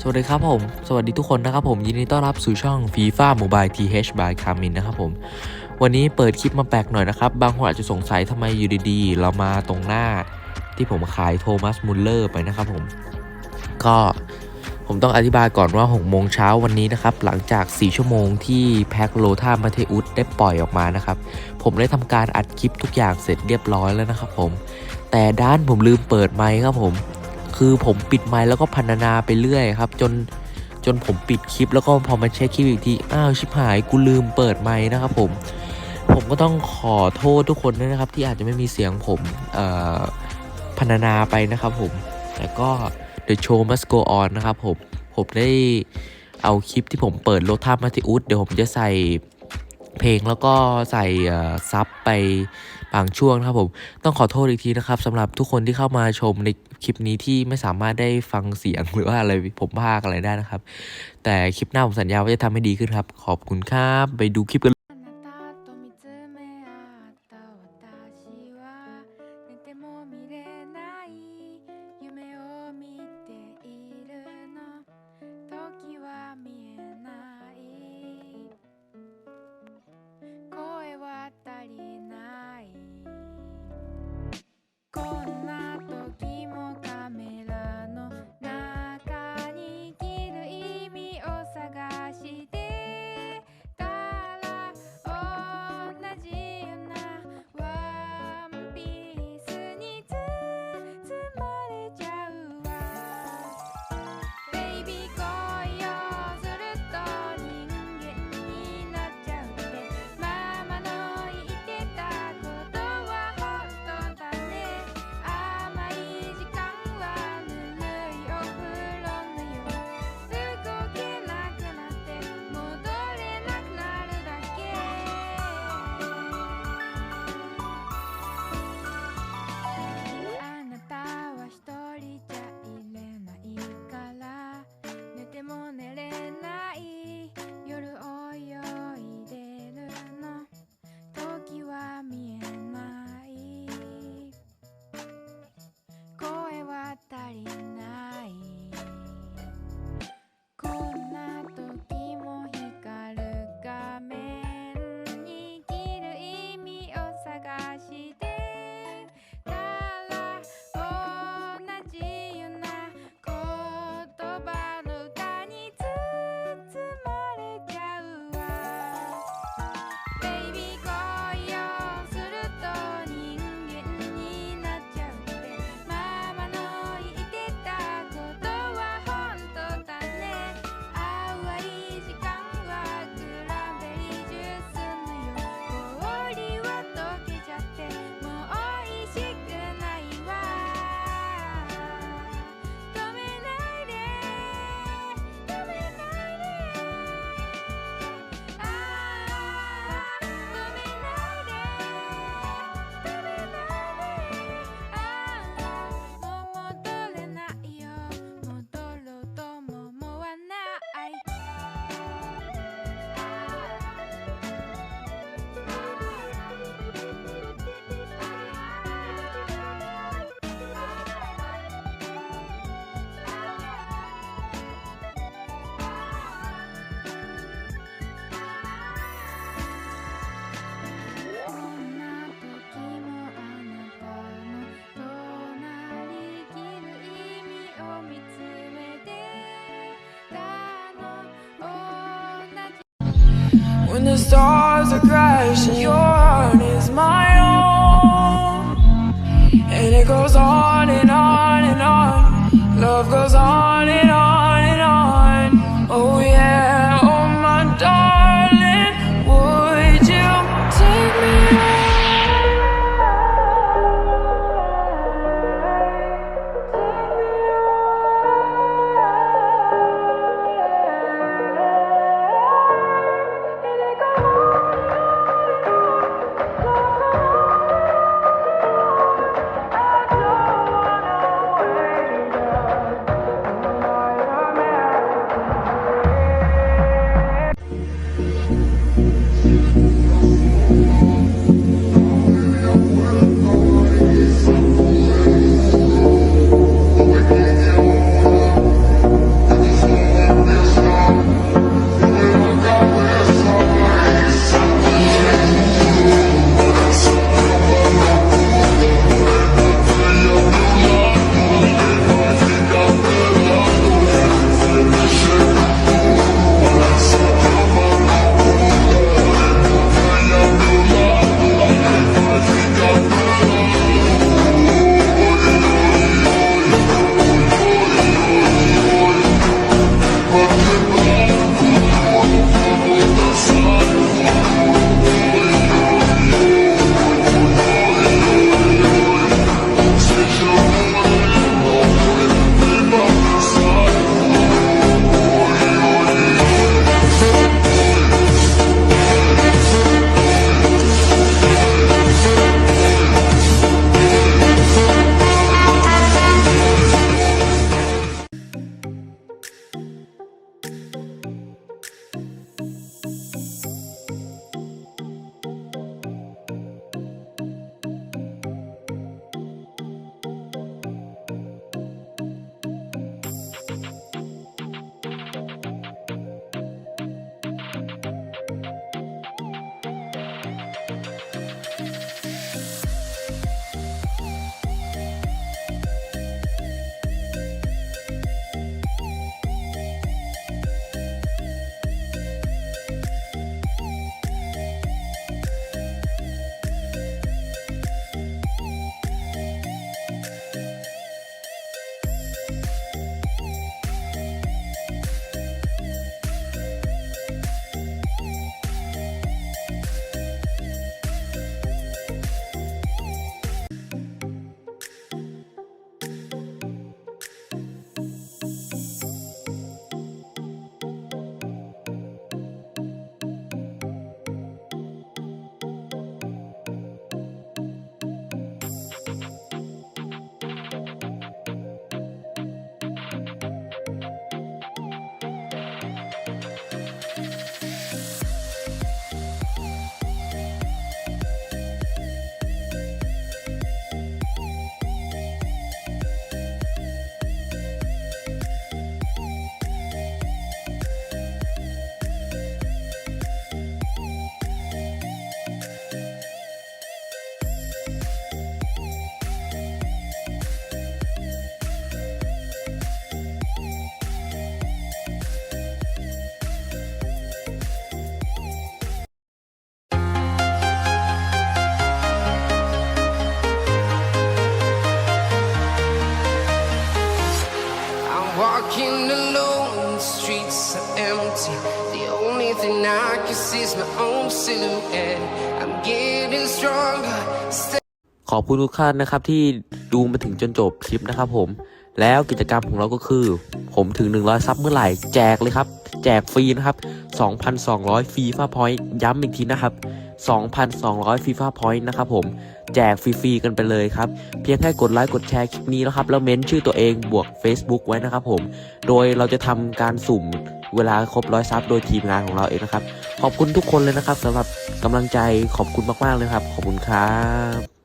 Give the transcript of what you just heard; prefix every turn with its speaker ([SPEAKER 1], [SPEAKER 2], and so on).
[SPEAKER 1] สวัสดีครับผม สวัสดีทุกคนนะครับผมยินดีต้อนรับสู่ช่อง FIFA Mobile TH by Carmin นะครับผม วันนี้เปิดคลิปมาแปลกหน่อยนะครับ บางคนอาจจะสงสัยทำไมอยู่ดีๆ เรามาตรงหน้าที่ผมขายโทมัสมุลเลอร์ไปนะครับผม ก็ผมต้องอธิบายก่อนว่า 6 โมงเช้าวันนี้นะครับ หลังจาก 4 ชั่วโมงที่แพ็คโลธามาเทอุสได้ปล่อยออกมานะครับ ผมได้ทำการอัดคลิปทุกอย่างเสร็จเรียบร้อยแล้วนะครับผม แต่ด้านผมลืมเปิดไมค์ครับผม คือผมปิดไมค์แล้วก็พันนาไปเรื่อยครับ จนจนผมปิดคลิปแล้วก็พอมาเช็คคลิปอีกทีอ้าวชิบหายกูลืมเปิดไมค์นะครับผมผมก็ต้องขอโทษทุกคนด้วยนะครับ ที่อาจจะไม่มีเสียงผมพันนาไปนะครับผมแต่ก็ The Show Must Go On นะครับผมผมได้เอาคลิปที่ผมเปิดโลท่ามาติอุสเดี๋ยวผมจะใส่เพลงแล้วก็ใส่ซับไป บางช่วงนะครับผมต้องขอโทษอีกทีนะครับสำหรับทุกคนที่เข้ามาชมในคลิปนี้ที่ไม่สามารถได้ฟังเสียงหรือว่าอะไรผมพากอะไรได้นะครับ แต่คลิปหน้าผมสัญญาว่าจะทำให้ดีขึ้นครับ ขอบคุณครับ ไปดูคลิปกัน
[SPEAKER 2] When the stars are crashing, your heart is my own. And it goes on and on and on. Love goes on and on
[SPEAKER 3] is my own silhouette. I'm getting stronger.
[SPEAKER 4] ขอบคุณทุกท่านนะครับที่ดูมาถึงจนจบคลิปนะครับผม แล้วกิจกรรมของเราก็คือ ผมถึง 100 ซับเมื่อไหร่แจกเลยครับ แจกฟรีนะครับ 2,200 ฟีฟ่าพอยต์ย้ำอีกทีนะครับ 2,200 ฟีฟ่าพอยต์นะครับผม แจกฟรีๆกันไปเลยครับ เพียงแค่กดไลค์กดแชร์คลิปนี้นะครับ แล้วเม้นชื่อตัวเองบวก Facebook ไว้นะครับผม โดยเราจะทำการสุ่ม เวลาครบร้อยซับโดยทีมงานของเราเองนะครับ ขอบคุณทุกคนเลยนะครับสำหรับกำลังใจขอบคุณมากๆเลยครับ ขอบคุณครับ